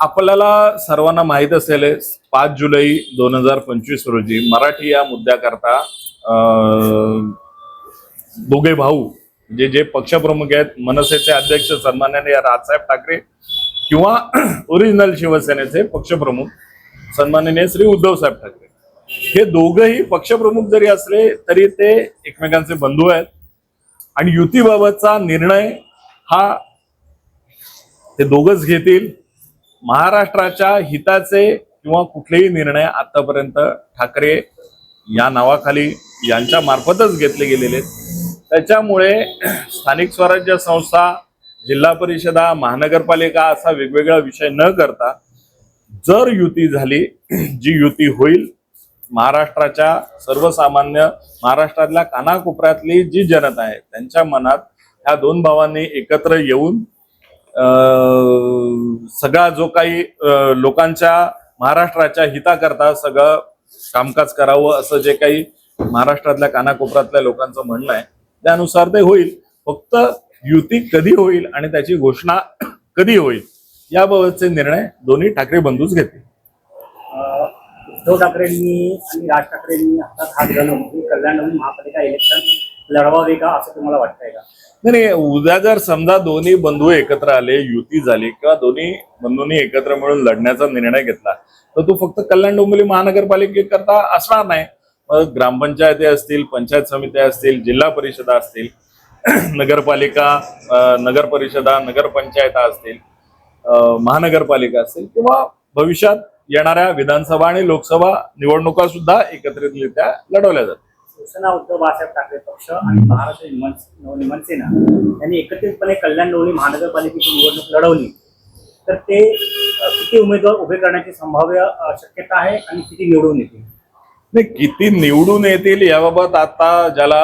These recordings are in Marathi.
आपल्याला सर्वांना माहीत असेल पाच जुलै दोन हजार पंचवीस रोजी मराठी या मुद्द्याकरता दोघे भाऊ जे जे पक्षप्रमुख आहेत मनसेचे अध्यक्ष सन्माननीय राजसाहेब ठाकरे किंवा ओरिजिनल शिवसेनेचे पक्षप्रमुख सन्माननीय श्री उद्धव साहेब ठाकरे. हे दोघंही पक्षप्रमुख जरी असले तरी ते एकमेकांचे बंधू आहेत. आणि युतीबाबतचा निर्णय हा ते दोघच घेतील. महाराष्ट्राच्या हिताचे किंवा कुठलेही निर्णय आतापर्यंत ठाकरे या नावाखाली यांच्या मार्फतच घेतले गेलेले आहेत. त्याच्यामुळे स्थानिक स्वराज्य संस्था जिल्हा परिषदा महानगरपालिका असा वेगवेगळा विषय न करता जर युती झाली जी युती होईल महाराष्ट्राच्या सर्वसामान्य महाराष्ट्रातल्या कानाकोपऱ्यातली जी जनता आहे त्यांच्या मनात ह्या दोन भावांनी एकत्र येऊन सगळा जो काही लोकांच्या महाराष्ट्राच्या हिताकरता सगळं कामकाज करावं असं जे काही महाराष्ट्रातल्या कानाकोपऱ्यातल्या लोकांचं म्हणणं आहे त्यानुसार ते होईल. फक्त युती कधी होईल आणि त्याची घोषणा कधी होईल याबाबतचे निर्णय दोन्ही ठाकरे बंधूच घेतील. उद्धव ठाकरेंनी आणि राज ठाकरेंनी हातात हात घालून कल्याण महापालिका इलेक्शन लढवावे का असं तुम्हाला वाटतंय का? नाही नाही उद्या जर समजा दोन्ही बंधू एकत्र आले युती झाली किंवा दोन्ही बंधूंनी एकत्र मिळून लढण्याचा निर्णय घेतला तर तो फक्त कल्याण डोंबिवली महानगरपालिकेकरता असणार नाही. मग ग्रामपंचायती असतील पंचायत समित्या असतील जिल्हा परिषदा असतील नगरपालिका नगर परिषदा नगरपंचायता असतील महानगरपालिका असतील किंवा भविष्यात येणाऱ्या विधानसभा आणि लोकसभा निवडणुका सुद्धा एकत्रितरित्या लढवल्या जातात शिवसेना उद्धव बाळासाहेब ठाकरे पक्ष आणि महाराष्ट्र नवनिर्माण मनसेना यांनी एकत्रितपणे कल्याण डोंबिवली महानगरपालिकेची निवडणूक लढवली. तर ते किती उमेदवार उभे करण्याची संभाव्य शक्यता आहे आणि किती निवडून येतील? नाही किती निवडून येतील याबाबत आता ज्याला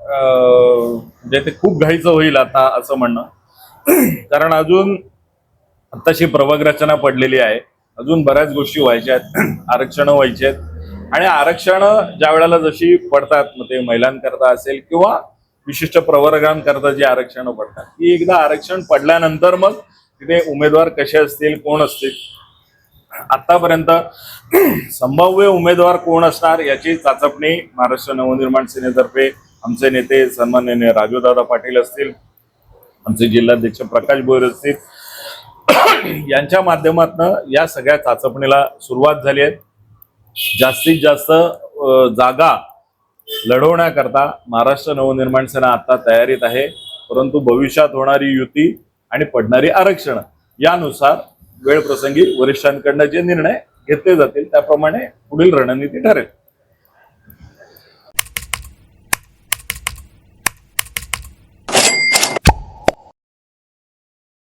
म्हणजे ते खूप घाईचं होईल आता असं म्हणणं. कारण अजून आत्ताशी प्रभाग रचना पडलेली आहे. अजून बऱ्याच गोष्टी व्हायच्या आहेत. आरक्षण व्हायची आहेत. आणि आरक्षण ज्या वेळेला जशी पडतात मग ते महिलांकरता असेल किंवा विशिष्ट प्रवर्गांकरता जी आरक्षण पडतात ती एकदा आरक्षण पडल्यानंतर मग तिथे उमेदवार कसे असतील कोण असतील? आतापर्यंत संभाव्य उमेदवार कोण असणार याची चाचपणी महाराष्ट्र नवनिर्माण सेनेतर्फे आमचे नेते सन्माननीय राजूदादा पाटील असतील आमचे जिल्हाध्यक्ष प्रकाश भोईर असतील यांच्या माध्यमातून या सगळ्या चाचपणीला सुरुवात झाली आहे. जास्तीत जास्त जागा लढवण्याकरता महाराष्ट्र नवनिर्माण सेना आता तयारीत आहे. परंतु भविष्यात होणारी युती आणि पडणारी आरक्षण यानुसार वेळ प्रसंगी वरिष्ठांकडनं जे निर्णय घेतले जातील त्याप्रमाणे पुढील रणनीती ठरेल.